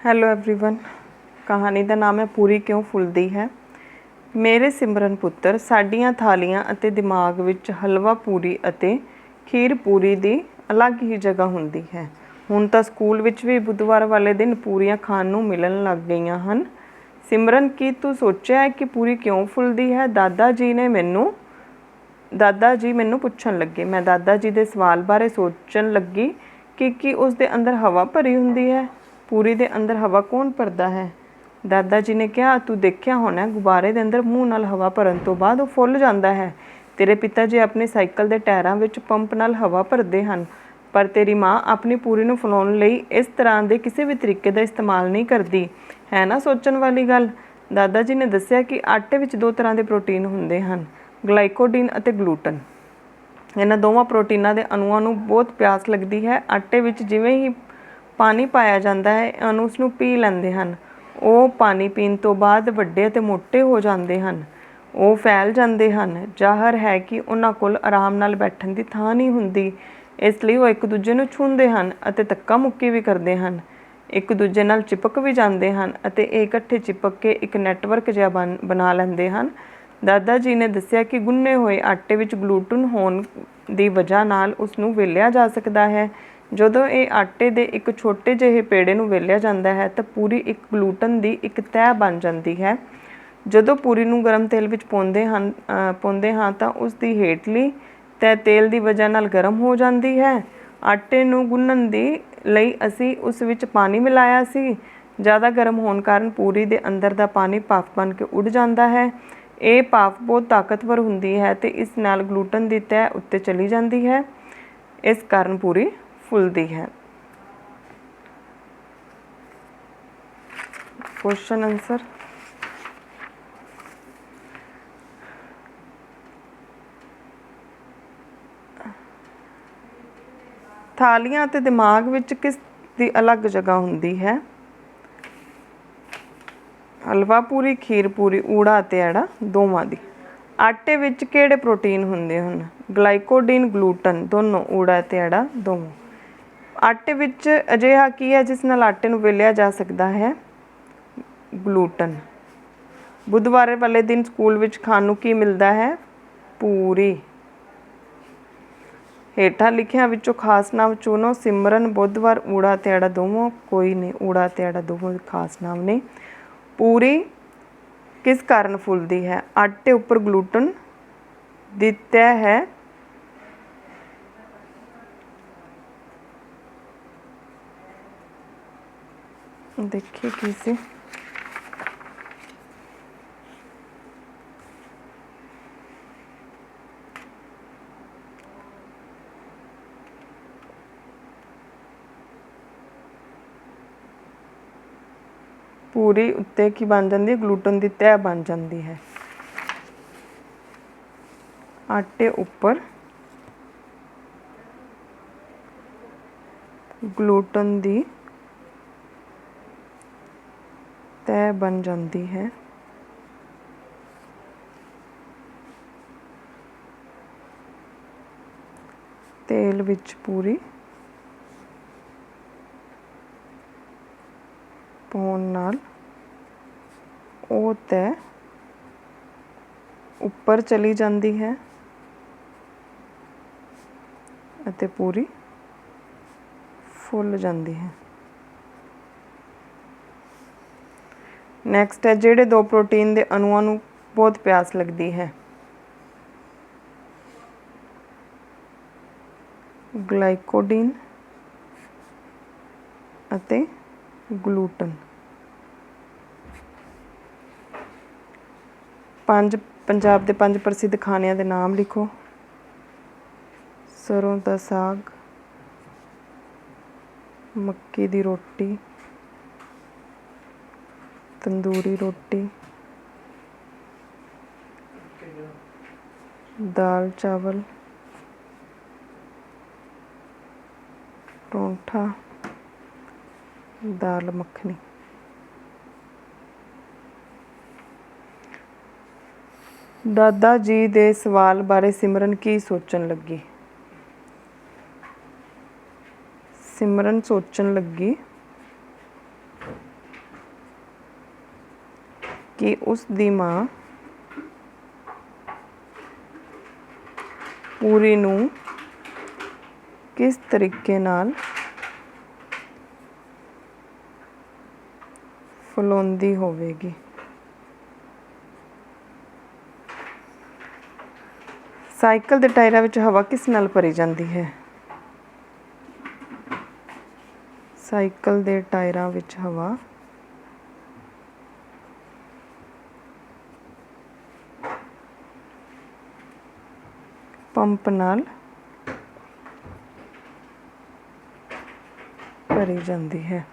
Hello everyone ਕਹਾਣੀ ਦਾ ਨਾਮ ਹੈ ਪੂਰੀ ਕਿਉਂ ਫੁੱਲਦੀ ਹੈ ਮੇਰੇ ਸਿਮਰਨ ਪੁੱਤਰ ਸਾਡੀਆਂ ਥਾਲੀਆਂ ਅਤੇ ਦਿਮਾਗ ਵਿੱਚ ਹਲਵਾ ਪੂਰੀ ਅਤੇ ਖੀਰ ਪੂਰੀ ਦੀ ਅਲੱਗ ਹੀ ਜਗ੍ਹਾ ਹੁੰਦੀ ਹੈ ਹੁਣ ਤਾਂ ਸਕੂਲ ਵਿੱਚ ਵੀ ਬੁੱਧਵਾਰ ਵਾਲੇ ਦਿਨ ਪੂਰੀਆਂ ਖਾਣ ਨੂੰ ਮਿਲਣ ਲੱਗ ਗਈਆਂ ਹਨ ਸਿਮਰਨ ਕੀ ਤੂੰ ਸੋਚਿਆ ਹੈ ਕਿ ਪੂਰੀ ਕਿਉਂ ਫੁੱਲਦੀ ਹੈ ਦਾਦਾ ਜੀ ਨੇ ਮੈਨੂੰ ਦਾਦਾ ਜੀ ਮੈਨੂੰ ਪੁੱਛਣ ਲੱਗੇ ਮੈਂ ਦਾਦਾ ਜੀ ਦੇ ਸਵਾਲ ਬਾਰੇ ਸੋਚਣ ਲੱਗੀ ਕਿ ਕੀ ਉਸ ਦੇ ਅੰਦਰ ਹਵਾ ਭਰੀ ਹੁੰਦੀ ਹੈ ਪੂਰੀ ਦੇ ਅੰਦਰ ਹਵਾ ਕੌਣ ਭਰਦਾ ਹੈ? ਦਾਦਾ ਜੀ ਨੇ ਕਿਹਾ, ਤੂੰ ਦੇਖਿਆ ਹੋਣਾ, ਗੁਬਾਰੇ ਦੇ ਅੰਦਰ ਮੂੰਹ ਨਾਲ ਹਵਾ ਭਰਨ ਤੋਂ ਬਾਅਦ ਉਹ ਫੁੱਲ ਜਾਂਦਾ ਹੈ। ਤੇਰੇ ਪਿਤਾ ਜੀ ਆਪਣੇ ਸਾਈਕਲ ਦੇ ਟਾਇਰਾਂ ਵਿੱਚ ਪੰਪ ਨਾਲ ਹਵਾ ਭਰਦੇ ਹਨ, ਪਰ ਤੇਰੀ ਮਾਂ ਆਪਣੀ ਪੂਰੀ ਨੂੰ ਫੁਲਾਉਣ ਲਈ ਇਸ ਤਰ੍ਹਾਂ ਦੇ ਕਿਸੇ ਵੀ ਤਰੀਕੇ ਦਾ ਇਸਤੇਮਾਲ ਨਹੀਂ ਕਰਦੀ। ਹੈ ਨਾ ਸੋਚਣ ਵਾਲੀ ਗੱਲ? ਦਾਦਾ ਜੀ ਨੇ ਦੱਸਿਆ ਕਿ ਆਟੇ ਵਿੱਚ ਦੋ ਤਰ੍ਹਾਂ ਦੇ ਪ੍ਰੋਟੀਨ ਹੁੰਦੇ ਹਨ, ਗਲਾਈਕੋਡੀਨ ਅਤੇ ਗਲੂਟਨ। ਇਹਨਾਂ ਦੋਵਾਂ ਪ੍ਰੋਟੀਨਾਂ ਦੇ ਅਣੂਆਂ ਨੂੰ ਬਹੁਤ ਪਿਆਸ ਲੱਗਦੀ ਹੈ। ਆਟੇ ਵਿੱਚ ਜਿਵੇਂ ਹੀ ਪਾਣੀ ਪਾਇਆ ਜਾਂਦਾ ਹੈ ਅਣੂ ਉਸ ਨੂੰ ਪੀ ਲੈਂਦੇ ਹਨ। ਉਹ ਪਾਣੀ ਪੀਣ ਤੋਂ ਬਾਅਦ ਵੱਡੇ ਅਤੇ ਮੋਟੇ ਹੋ ਜਾਂਦੇ ਹਨ। ਉਹ ਫੈਲ ਜਾਂਦੇ ਹਨ। ਜ਼ਾਹਰ ਹੈ ਕਿ ਉਹਨਾਂ ਕੋਲ ਆਰਾਮ ਨਾਲ ਬੈਠਣ ਦੀ ਥਾਂ ਨਹੀਂ ਹੁੰਦੀ। ਇਸ ਲਈ ਉਹ ਇੱਕ ਦੂਜੇ ਨੂੰ ਛੂੰਹਦੇ ਹਨ ਅਤੇ ਧੱਕਾ ਮੁੱਕੀ ਵੀ ਕਰਦੇ ਹਨ। ਇੱਕ ਦੂਜੇ ਨਾਲ ਚਿਪਕ ਵੀ ਜਾਂਦੇ ਹਨ ਅਤੇ ਇਹ ਇਕੱਠੇ ਚਿਪਕ ਕੇ ਇੱਕ ਨੈਟਵਰਕ ਜਿਹਾ ਬਣ- ਬਣਾ ਲੈਂਦੇ ਹਨ। ਦਾਦਾ ਜੀ ਨੇ ਦੱਸਿਆ ਕਿ ਗੁੰਨੇ ਹੋਏ ਆਟੇ ਵਿੱਚ ਗਲੂਟਨ ਹੋਣ ਦੀ ਵਜ੍ਹਾ ਨਾਲ ਉਸ ਨੂੰ ਵੇਲਿਆ ਜਾ ਸਕਦਾ ਹੈ। ਜਦੋਂ ਇਹ ਆਟੇ ਦੇ ਇੱਕ ਛੋਟੇ ਜਿਹੇ ਪੇੜੇ ਨੂੰ ਵੇਲਿਆ ਜਾਂਦਾ ਹੈ, ਤਾਂ ਪੂਰੀ ਇੱਕ ਗਲੂਟਨ ਦੀ ਇੱਕ ਤਹਿ ਬਣ ਜਾਂਦੀ ਹੈ। ਜਦੋਂ ਪੂਰੀ ਨੂੰ ਗਰਮ ਤੇਲ ਵਿੱਚ ਪਾਉਂਦੇ ਹਨ ਪਾਉਂਦੇ ਹਾਂ, ਤਾਂ ਉਸ ਦੀ ਹੇਠਲੀ ਤਹਿ ਤੇਲ ਦੀ ਵਜ੍ਹਾ ਨਾਲ ਗਰਮ ਹੋ ਜਾਂਦੀ ਹੈ। ਆਟੇ ਨੂੰ ਗੁੰਨਣ ਦੀ ਲਈ ਅਸੀਂ ਉਸ ਵਿੱਚ ਪਾਣੀ ਮਿਲਾਇਆ ਸੀ। ਜ਼ਿਆਦਾ ਗਰਮ ਹੋਣ ਕਾਰਨ ਪੂਰੀ ਦੇ ਅੰਦਰ ਦਾ ਪਾਣੀ ਭਾਫ਼ ਬਣ ਕੇ ਉੱਡ ਜਾਂਦਾ ਹੈ। ਇਹ ਭਾਫ਼ ਬਹੁਤ ਤਾਕਤਵਰ ਹੁੰਦੀ ਹੈ ਤੇ ਇਸ ਨਾਲ ਗਲੂਟਨ ਦੀ ਤਹਿ ਉੱਤੇ ਚਲੀ ਜਾਂਦੀ ਹੈ। ਇਸ ਕਾਰਨ ਪੂਰੀ ਫੁੱਲਦੀ ਹੈ। ਕੁਐਸਚਨ ਆਨਸਰ ਥਾਲੀਆਂ ਅਤੇ ਦਿਮਾਗ ਵਿੱਚ ਕਿਸ ਦੀ ਅਲੱਗ ਜਗ੍ਹਾ ਹੁੰਦੀ ਹੈ? ਹਲਵਾ ਪੂਰੀ, ਖੀਰ ਪੂਰੀ, ਊੜਾ ਅਤੇ ਐੜਾ ਦੋਵਾਂ ਦੀ। ਆਟੇ ਵਿੱਚ ਕਿਹੜੇ ਪ੍ਰੋਟੀਨ ਹੁੰਦੇ ਹਨ? ਗਲਾਈਕੋਡੀਨ, ਗਲੂਟਨ ਦੋਨੋਂ ਊੜਾ ਅਤੇ ਐੜਾ ਦੋਵਾਂ। ਆਟੇ ਵਿੱਚ ਅਜਿਹਾ ਕੀ ਹੈ ਜਿਸ ਨਾਲ ਆਟੇ ਨੂੰ ਵੇਲਿਆ ਜਾ ਸਕਦਾ ਹੈ? ਗਲੂਟਨ। ਬੁੱਧਵਾਰ ਵਾਲੇ ਦਿਨ ਸਕੂਲ ਵਿੱਚ ਖਾਣ ਨੂੰ ਕੀ ਮਿਲਦਾ ਹੈ? ਪੂਰੀ। ਹੇਠਾਂ ਲਿਖਿਆਂ ਵਿੱਚੋਂ ਖਾਸ ਨਾਮ ਚੁਣੋ। ਸਿਮਰਨ, ਬੁੱਧਵਾਰ, ਊੜਾ ਤੇ ਐੜਾ ਦੋਵਾਂ। ਕੋਈ ਨਹੀਂ, ਊੜਾ ਤੇ ਐੜਾ ਦੋਵਾਂ ਖਾਸ ਨਾਮ ਨੇ। ਪੂਰੀ ਕਿਸ ਕਾਰਨ ਫੁੱਲਦੀ ਹੈ? ਆਟੇ ਉੱਪਰ ਗਲੂਟਨ ਦਿੱਤਾ ਹੈ ਦੇਖੀਏ ਕੀ ਸੀ ਪੂਰੀ ਉੱਤੇ ਕੀ ਬਣ ਜਾਂਦੀ ਹੈ ਗਲੂਟਨ ਦੀ ਤਹਿ ਬਣ ਜਾਂਦੀ ਹੈ ਆਟੇ ਉੱਪਰ ਗਲੂਟਨ ਦੀ ਤੈਅ ਬਣ ਜਾਂਦੀ ਹੈ। ਤੇਲ ਵਿੱਚ ਪੂਰੀ ਪਾਉਣ ਨਾਲ ਉਹ ਤੈਅ ਉੱਪਰ ਚਲੀ ਜਾਂਦੀ ਹੈ ਅਤੇ ਪੂਰੀ ਫੁੱਲ ਜਾਂਦੀ ਹੈ। ਨੈਕਸਟ ਹੈ, ਜਿਹੜੇ ਦੋ ਪ੍ਰੋਟੀਨ ਦੇ ਅਣੂਆਂ ਨੂੰ ਬਹੁਤ ਪਿਆਸ ਲੱਗਦੀ ਹੈ। ਗਲਾਈਕੋਡੀਨ ਅਤੇ ਗਲੂਟਨ ਪੰਜ, ਪੰਜਾਬ ਦੇ ਪੰਜ ਪ੍ਰਸਿੱਧ ਖਾਣਿਆਂ ਦੇ ਨਾਮ ਲਿਖੋ। ਸਰੋਂ ਦਾ ਸਾਗ, ਮੱਕੀ ਦੀ ਰੋਟੀ ਤੰਦੂਰੀ ਰੋਟੀ। ਦਾਲ, ਚਾਵਲ। ਪਰੌਂਠਾ। ਦਾਲ, ਮੱਖਣੀ। ਦਾਦਾ ਜੀ ਦੇ ਸਵਾਲ ਬਾਰੇ ਸਿਮਰਨ ਕੀ ਸੋਚਣ ਲੱਗੀ? ਸਿਮਰਨ ਸੋਚਣ ਲੱਗੀ ਕਿ ਉਸ ਦੀ ਮਾਂ ਪੂਰੀ ਨੂੰ ਕਿਸ ਤਰੀਕੇ ਨਾਲ ਫੁਲਾਉਂਦੀ ਹੋਵੇਗੀ? ਸਾਈਕਲ ਦੇ ਟਾਇਰਾਂ ਵਿੱਚ ਹਵਾ ਕਿਸ ਨਾਲ ਭਰੀ ਜਾਂਦੀ ਹੈ? ਸਾਈਕਲ ਦੇ ਟਾਇਰਾਂ ਵਿੱਚ ਹਵਾ ਪੰਪ ਨਾਲ ਭਰੀ ਜਾਂਦੀ ਹੈ।